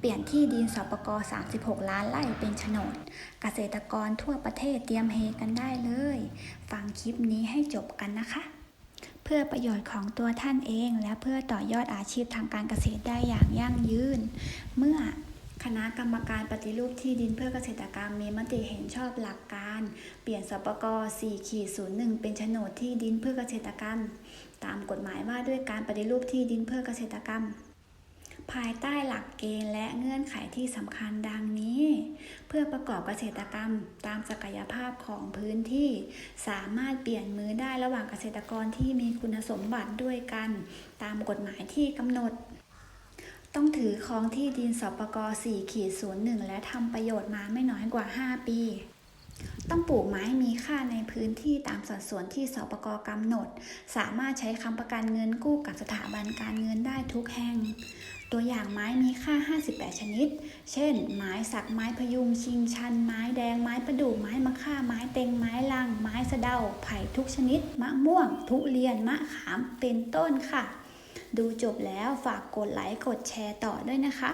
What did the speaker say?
เปลี่ยนที่ดินสปก36 ล้านไร่เป็นโฉนด เกษตรกรทั่วประเทศเตรียมเฮกันได้เลย ฟังคลิปนี้ให้จบกันนะคะ เพื่อประโยชน์ของตัวท่านเองและเพื่อต่อยอดอาชีพทางการเกษตรได้อย่างยั่งยืน เมื่อคณะกรรมการปฏิรูปที่ดินเพื่อเกษตรกรรมมีมติเห็นชอบหลักการ เปลี่ยนสปก4ขีด01 เป็นโฉนดที่ดินเพื่อเกษตรกรรม ตามกฎหมายว่าด้วยการปฏิรูปที่ดินเพื่อเกษตรกรรม ภายใต้หลักเกณฑ์และเงื่อนไขที่สำคัญดังนี้ เพื่อประกอบเกษตรกรรมตามศักยภาพของพื้นที่ สามารถเปลี่ยนมือได้ระหว่างเกษตรกรที่มีคุณสมบัติด้วยกัน ตามกฎหมายที่กำหนด ต้องถือครองที่ดินสปก4ขีด01 และทำประโยชน์มาไม่น้อยกว่า 5 ปี ต้องปลูกไม้มีค่าในพื้นที่ตามสัดส่วนที่สปกกำหนด สามารถใช้คำประกันเงินกู้กับสถาบันการเงินได้ทุกแห่ง ตัวอย่างไม้มีค่า 58 ชนิด เช่น ไม้สัก ไม้พยุง ชิงชัน ไม้แดง ไม้ประดู่ ไม้มะค่า ไม้เต็ง ไม้ลัง ไม้สะเดา ไผ่ทุกชนิด มะม่วง ทุเรียน มะขาม เป็นต้นค่ะ ดูจบแล้วฝากกดไลค์ กดแชร์ต่อด้วยนะคะ